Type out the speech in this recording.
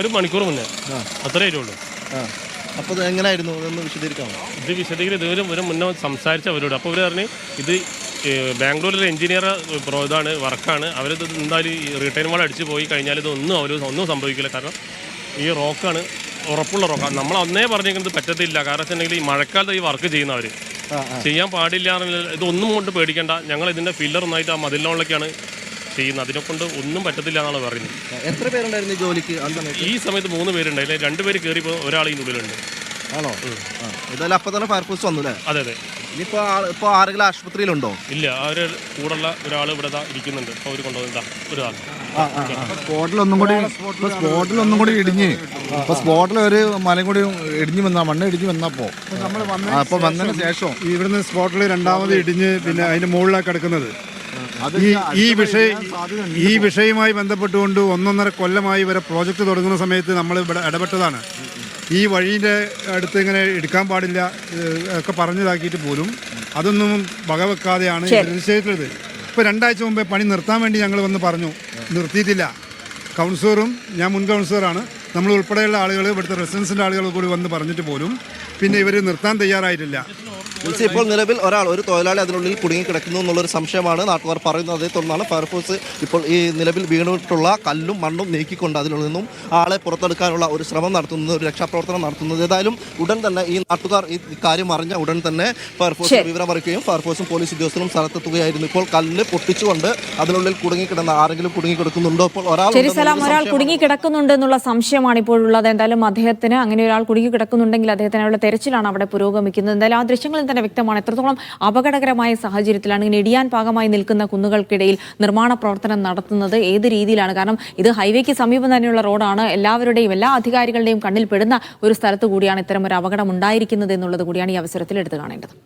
ഒരു മണിക്കൂർ മുന്നേ. അത്രേ ഉള്ളൂ അപ്പോൾ ഇത് എങ്ങനെയായിരുന്നു ഇതൊന്ന് വിശദീകരിക്കാമോ? ഇത് വിശദീകരിച്ച് ഇതുവരെ ഒരു മുന്നേ സംസാരിച്ച അവരോട്. അപ്പോൾ അവർ പറഞ്ഞ് ഇത് ബാംഗ്ലൂരിലെ എഞ്ചിനീയർ പ്രോ ഇതാണ് വർക്കാണ്. അവരിത് എന്തായാലും ഈ റിട്ടേൺ വാൾ അടിച്ച് പോയി കഴിഞ്ഞാൽ ഇതൊന്നും അവർ ഒന്നും സംഭവിക്കില്ല. കാരണം ഈ റോക്കാണ് ഉറപ്പുള്ള റോക്കാണ് നമ്മൾ അന്നേ പറഞ്ഞിരിക്കുന്നത് പറ്റത്തില്ല. കാരണം വെച്ചിട്ടുണ്ടെങ്കിൽ ഈ മഴക്കാലത്ത് ഈ വർക്ക് ചെയ്യുന്നവർ ചെയ്യാൻ പാടില്ല എന്നുള്ള ഇതൊന്നും കൊണ്ട് പേടിക്കേണ്ട. ഞങ്ങൾ ഇതിന്റെ ഫില്ലർ ഒന്നായിട്ട് ആ മതിലിനോളിലേക്കാണ് ചെയ്യുന്നത്. അതിനെ കൊണ്ട് ഒന്നും പറ്റത്തില്ല എന്നാണ് പറയുന്നത്. എത്ര പേരുണ്ടായിരുന്നു ഈ ജോലിക്ക് ആ സമയത്ത് ഈ സമയത്ത് മൂന്ന് പേരുണ്ട് അതിൽ രണ്ട് പേര് കയറിയപ്പോൾ ഒരാൾ ഇതിന്റെ ഉള്ളിലുണ്ട്. ആണോ? ആ. ഏതായാലും അപ്പം തന്നെ ഫയർഫോഴ്സ് വന്നു അല്ലേ അതെ അതെ. ഇനിയിപ്പോൾ ആൾ ഇപ്പോൾ ആരെങ്കിലും ആശുപത്രിയിലുണ്ടോ? ഇല്ല അവർ കൂടുള്ള ഒരാൾ ഇവിടെ ദാ ഇരിക്കുന്നുണ്ട്. അപ്പോൾ അവർ കൊണ്ടുവന്നിട്ടാ ഒരാൾ ആ ആ സ്പോട്ടിൽ ഒന്നും കൂടി സ്പോട്ടിൽ ഒന്നും കൂടി ഇടിഞ്ഞ്. ഇപ്പൊ സ്പോട്ടിൽ ഒരു മലയും കൂടി ഇടിഞ്ഞു വന്നാ മണ്ണ് ഇടിഞ്ഞു വന്നപ്പോ ആ, അപ്പൊ വന്നതിന് ശേഷം. ഇവിടുന്ന് സ്പോട്ടിൽ രണ്ടാമത് ഇടിഞ്ഞ് പിന്നെ അതിന്റെ മുകളിലാണ് കിടക്കുന്നത്. ഈ ഈ വിഷയ ഈ വിഷയവുമായി ബന്ധപ്പെട്ടുകൊണ്ട് ഒന്നൊന്നര കൊല്ലമായി ഇവരെ പ്രോജക്റ്റ് തുടങ്ങുന്ന സമയത്ത് നമ്മൾ ഇവിടെ ഇടപെട്ടതാണ്. ഈ വഴീന്റെ അടുത്ത് ഇങ്ങനെ എടുക്കാൻ പാടില്ല ഒക്കെ പറഞ്ഞതാക്കിയിട്ട് പോലും അതൊന്നും വകവെക്കാതെയാണ് നിശ്ചയിച്ചത്. ഇപ്പോൾ രണ്ടാഴ്ച മുമ്പേ പണി നിർത്താൻ വേണ്ടി ഞങ്ങൾ വന്ന് പറഞ്ഞു. നിർത്തിയിട്ടില്ല. കൗൺസിലറും ഞാൻ മുൻ കൗൺസിലറാണ്. നമ്മൾ ഉൾപ്പെടെയുള്ള ആളുകൾ ഇവിടുത്തെ റെസിഡൻസിന്റെ ആളുകൾ കൂടി വന്ന് പറഞ്ഞിട്ട് പോലും പിന്നെ ഇവർ നിർത്താൻ തയ്യാറായിട്ടില്ല. വിളിച്ച് ഇപ്പോൾ നിലവിൽ ഒരാൾ ഒരു തൊഴിലാളി അതിനുള്ളിൽ കുടുങ്ങി കിടക്കുന്നു എന്നുള്ളൊരു സംശയമാണ് നാട്ടുകാർ പറയുന്നത്. അതേ തുടർന്നാണ് ഫയർഫോഴ്സ് ഇപ്പോൾ ഈ നിലവിൽ വീണിട്ടുള്ള കല്ലും മണ്ണും നീക്കിക്കൊണ്ട് അതിൽ നിന്നും ആളെ പുറത്തെടുക്കാനുള്ള ഒരു ശ്രമം നടത്തുന്നത് ഒരു രക്ഷാപ്രവർത്തനം നടത്തുന്നത്. ഏതായാലും ഉടൻ തന്നെ ഈ നാട്ടുകാർ ഈ കാര്യം അറിഞ്ഞ ഉടൻ തന്നെ ഫയർഫോഴ്സ് വിവരം അറിയിക്കുകയും ഫയർഫോഴ്സും പോലീസ് ഉദ്യോഗസ്ഥരും സ്ഥലത്തെത്തുകയായിരുന്നു. ഇപ്പോൾ കല്ല് പൊട്ടിച്ചുകൊണ്ട് അതിനുള്ളിൽ കുടുങ്ങി കിടന്ന ആരെങ്കിലും കുടുങ്ങി കിടക്കുന്നുണ്ടോ? ഇപ്പോൾ ഒരാൾ ശരി സലാം. ഒരാൾ കുടുങ്ങി കിടക്കുന്നുണ്ട് എന്നുള്ള സംശയമാണ് ഇപ്പോഴുള്ളത് എന്തായാലും അദ്ദേഹത്തിന് അങ്ങനെ ഒരാൾ കുടുങ്ങി കിടക്കുന്നുണ്ടെങ്കിൽ അദ്ദേഹത്തിനുള്ള തെരച്ചിലാണ് അവിടെ പുരോഗമിക്കുന്നത്. എന്തായാലും ആ ദൃശ്യങ്ങളിൽ തന്നെ വ്യക്തമാണ്. എത്രത്തോളം അപകടകരമായ സാഹചര്യത്തിലാണ് ഇങ്ങനെ ഇടിയാൻ പാകമായി നിൽക്കുന്ന കുന്നുകൾക്കിടയിൽ നിർമ്മാണ പ്രവർത്തനം നടത്തുന്നത്? ഏത് രീതിയിലാണ്? കാരണം ഇത് ഹൈവേക്ക് സമീപം തന്നെയുള്ള റോഡാണ്. എല്ലാവരുടെയും എല്ലാ അധികാരികളുടെയും കണ്ണിൽ പെടുന്ന ഒരു സ്ഥലത്ത് കൂടിയാണ് ഇത്തരം ഒരു അപകടം ഉണ്ടായിരിക്കുന്നത് എന്നുള്ളത് കൂടിയാണ് ഈ അവസരത്തിൽ എടുത്തു കാണേണ്ടത്.